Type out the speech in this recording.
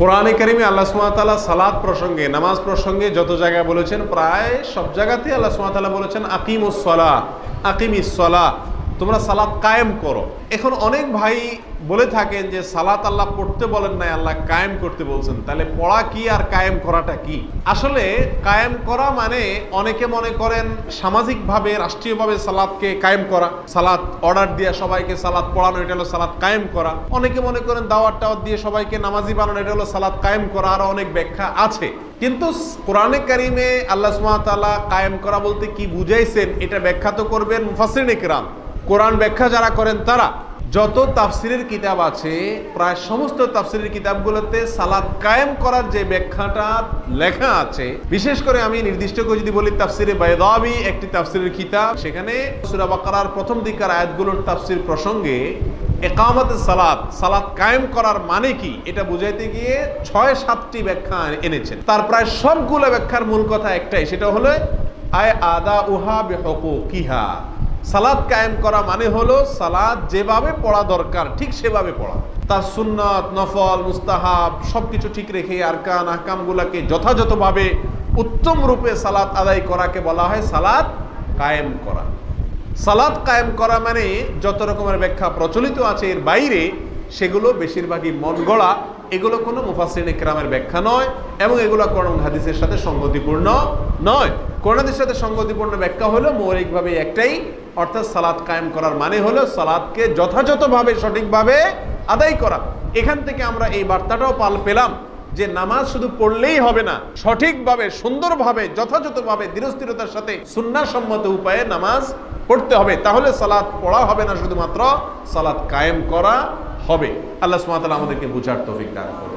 কোরআনে কারিমে আল্লাহ সুমাতালা সালাদ প্রসঙ্গে, নামাজ প্রসঙ্গে যত জায়গায় বলেছেন, প্রায় সব জায়গাতেই আল্লাহ সুমাতালা বলেছেন আকিম উসলা আকিম ইসলা তোমরা সালাদ কায়েম করো। এখন অনেক ভাই বলে থাকেন যে, সালাত আল্লাহ পড়তে বলেন নাই, আল্লাহ কায়েম করতে বলছেন। তাহলে পড়া কি আর কায়েম করাটা কি? আসলে কায়েম করা মানে অনেকে মনে করেন সামাজিকভাবে, রাষ্ট্রীয়ভাবে সালাদকে কায়েম করা। সালাদ অর্ডার দিয়ে সবাইকে সালাদ পড়ানো, এটা হলো সালাদ কায়েম করা। অনেকে মনে করেন দাওয়াত টাওয়াত দিয়ে সবাইকে নামাজি বানানো, এটা হলো সালাদ কায়েম করা। আরও অনেক ব্যাখ্যা আছে। কিন্তু কোরআনে কারিমে আল্লাহ সুবহানাহু কায়েম করা বলতে কি বুঝাইছেন, এটা ব্যাখ্যা তো করবেন মুফাসসিরিন ইকরাম কোরআন ব্যাখ্যা যারা করেন তারা, যত তাফসিরের কিতাব আছে, প্রায় সমস্ত তাফসিরের কিতাবগুলোতে সালাদ কায়েম করার যে ব্যাখ্যাটা লেখা আছে, বিশেষ করে আমি নির্দিষ্ট করে যদি বলি তাফসিরে বাইদাবি একটি তাফসিরের কিতাব, সেখানে সূরা বাকারার প্রথম দিকের আয়াতগুলোর তাফসির প্রসঙ্গে একামত সালাত সালাত কায়েম করার মানে কি, এটা বুঝাইতে গিয়ে ছয়, সাতটি ব্যাখ্যা এনেছেন। তার প্রায় সবগুলো ব্যাখ্যার মূল কথা একটাই, সেটা হলো, আয় আদা উহা বেহকুকিহা। সালাদ কায়েম করা মানে হলো সালাদ যেভাবে পড়া দরকার, ঠিক সেভাবে পড়া। তার সুন্নত, নফল, মুস্তাহাব, সবকিছু ঠিক রেখে আরকান, আহকামগুলাকে যথাযথভাবে উত্তম রূপে সালাদ আদায় করাকে বলা হয় সালাদ কায়েম করা। সালাদ কায়েম করা মানে যত রকমের ব্যাখ্যা প্রচলিত আছে এর বাইরে, সেগুলো বেশিরভাগই মন গড়া, এগুলো কোনো মুফাসিন ইকরামের ব্যাখ্যা নয় এবং এগুলো কোরআন হাদিসের সাথে সঙ্গতিপূর্ণ নয়। কোরআন হাদিসের সাথে সঙ্গতিপূর্ণ ব্যাখ্যা হলো মৌলিকভাবে একটাই অর্থাৎ সালাদ কায়েম করার মানে হলো সালাদকে যথাযথভাবে সঠিকভাবে আদায় করা। এখান থেকে আমরা এই বার্তাটাও পাল পেলাম যে নামাজ শুধু পড়লেই হবে না, সঠিকভাবে, সুন্দরভাবে, যথাযথভাবে দৃঢ়স্থিরতার সাথে সুন্নাসম্মত উপায়ে নামাজ পড়তে হবে। তাহলে সালাদ পড়া হবে না, শুধুমাত্র সালাদ কায়েম করা হবে। আল্লাহ ওয়া আমাদেরকে বুঝার তৌফিক দান করুন।